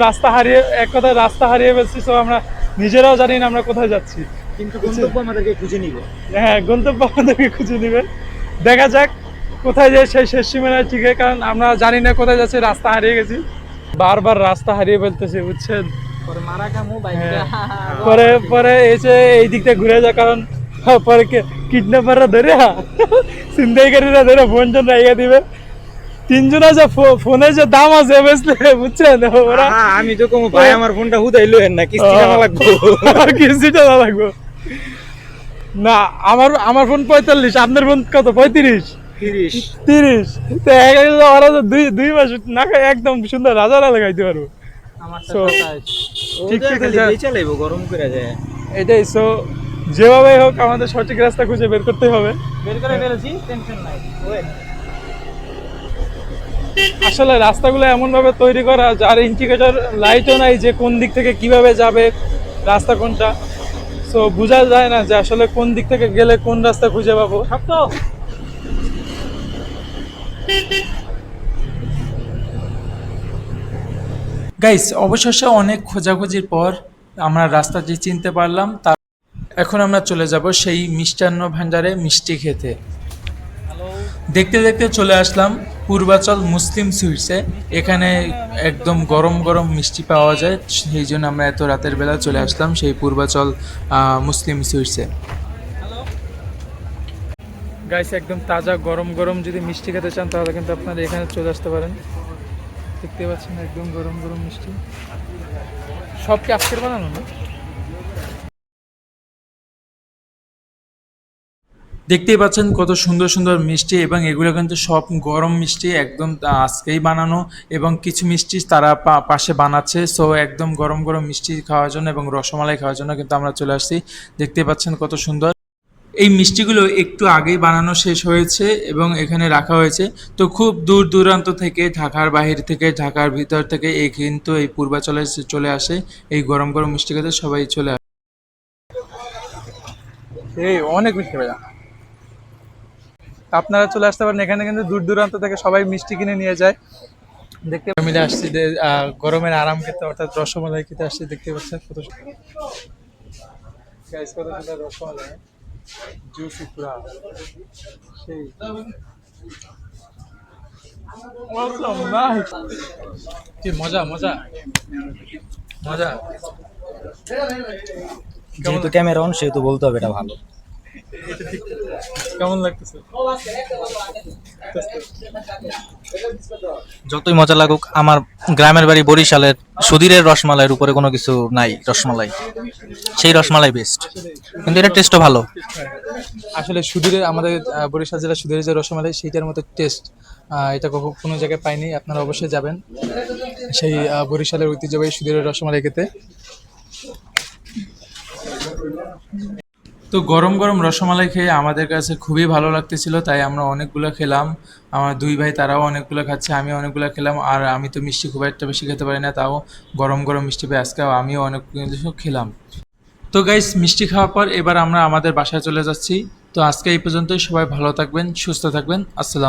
রাস্তা হারিয়ে এক কথায় রাস্তা হারিয়ে ফেলছি তো আমরা নিজেরাও জানি না আমরা কোথায় যাচ্ছি। কিন্তু গন্তব্য আমাদেরকে খুঁজে নিবে। হ্যাঁ গন্তব্য আমাদেরকে খুঁজে নেবেন দেখা যাক কোথায় যায় সেই শেষ সীমানায় ঠিক কারণ আমরা জানি না কোথায় যাচ্ছি রাস্তা হারিয়ে গেছি। বারবার রাস্তা হারিয়ে ফেলতেছি বুঝছেন? পরে হ্যাঁ। পরে এসে এই দিকটা ঘুরে যায় কারণ পরে কিডন্যাপাররা ধরে ছিনতাইকারীরা ধরে জন রাইয়া দিবে। তিনজন আছে ফোনের যে দাম আছে বুঝলে? বুঝছেন? ওরা আমি তো কমু ভাই আমার ফোনটা হুদাইলো না কিস্তি টাকা লাগবো। আর কিস্তিটা না লাগবো। না আমার আমার ফোন পঁয়তাল্লিশ আপনার ফোন কত? পঁয়ত্রিশ? তিরিশ। তিরিশ? তো ওরা দুই দুই মাস না একদম সুন্দর রাজারা লাগাইতে পারব। আমার So, ঠিক ঠিক ঠিক ঠিক চালাইবো গরম করে যায় এটাই সো যেভাবে হোক আমাদের সঠিক রাস্তা খুঁজে বের করতে হবে। বের করে ফেলেছি টেনশন নাই। ওয়েট আসলে রাস্তাগুলো এমনভাবে তৈরি করা যার ইন্ডিকেটর লাইটও নাই যে কোন দিক থেকে কীভাবে যাবে রাস্তা কোনটা। সো বোঝা যায় না যে আসলে কোন দিক থেকে গেলে কোন রাস্তা খুঁজে পাবো। গাইস অবশেষে অনেক খোঁজাখুঁজির পর আমরা রাস্তাটি চিনতে পারলাম। তার এখন আমরা চলে যাব সেই মিষ্টান্ন ভাণ্ডারে মিষ্টি খেতে। দেখতে দেখতে চলে আসলাম পূর্বাচল মুসলিম সুইটসে এখানে একদম গরম গরম মিষ্টি পাওয়া যায়, সেই জন্য আমরা এত রাতের বেলা চলে আসলাম সেই পূর্বাচল মুসলিম সুইটসে গাইস একদম তাজা গরম গরম যদি মিষ্টি খেতে চান, তাহলে কিন্তু আপনারা এখানে চলে আসতে পারেন। দেখতে পাচ্ছেন একদম গরম গরম মিষ্টি। সব কি আজকের বানানো? না দেখতেই পাচ্ছেন কত সুন্দর সুন্দর মিষ্টি এবং এগুলো কিন্তু সব গরম মিষ্টি একদম আজকেই বানানো এবং কিছু মিষ্টি তারা পাশে বানাচ্ছে। সো একদম গরম গরম মিষ্টি খাওয়ার জন্য এবং রসমালাই খাওয়ার জন্য কিন্তু আমরা চলে আসছি। দেখতে পাচ্ছেন কত সুন্দর। এই মিষ্টিগুলো একটু আগেই বানানো শেষ হয়েছে এবং এখানে রাখা হয়েছে। তো খুব দূর দূরান্ত থেকে, ঢাকার বাহির থেকে, ঢাকার ভিতর থেকে এই কিন্তু এই পূর্বাচলে চলে আসে। এই গরম গরম মিষ্টি খেতে সবাই চলে আসে। অনেক মিষ্টি ভাইয়া। আপনারা চলে আসতে পারেন। এখানে কিন্তু দূর দূরান্ত থেকে সবাই মিষ্টি কিনে নিয়ে যায়। দেখতে মিলে আসছি যে গরমের আরাম খেতে অর্থাৎ রসমালাই খেতে আসছি দেখতে পাচ্ছেন কত কত সুন্দর রসমালাই। জুসি পুরা। সেই। কি মজা মজা। মজা। যেহেতু ক্যামেরা অন সেহেতু বলতে হবে এটা ভালো। কেমন লাগতেছে? যতই মজা লাগুক আমার গ্রামের বাড়ি বরিশালের সুধীরের রসমালাইয়ের উপরে কোনো কিছু নাই রসমালাই। সেই রসমালাই বেস্ট কিন্তু এটা টেস্টও ভালো। আসলে সুধীরের আমাদের বরিশাল জেলার সুধীরের যে রসমালাই সেইটার মতো টেস্ট এটা কখনো কোনো জায়গায় পাইনি। আপনারা অবশ্যই যাবেন সেই বরিশালের ঐতিহ্যবাহী সুধীরের রসমালাই খেতে। তো গরম গরম রসমালাই খেয়ে আমাদের কাছে খুবই ভালো লাগতেছিল, তাই আমরা অনেকগুলো খেলাম। আমার দুই ভাই তারাও অনেকগুলো খাচ্ছে আমি অনেকগুলো খেলাম, আর আমি তো মিষ্টি খুব একটা বেশি খেতে পারি না, তাও গরম গরম মিষ্টি পেয়ে আজকে আমিও অনেক খেলাম। তো গাইস মিষ্টি খাওয়ার পর এবার আমরা আমাদের বাসায় চলে যাচ্ছি। তো আজকে এই পর্যন্তই, সবাই ভালো থাকবেন, সুস্থ থাকবেন, আসসালাম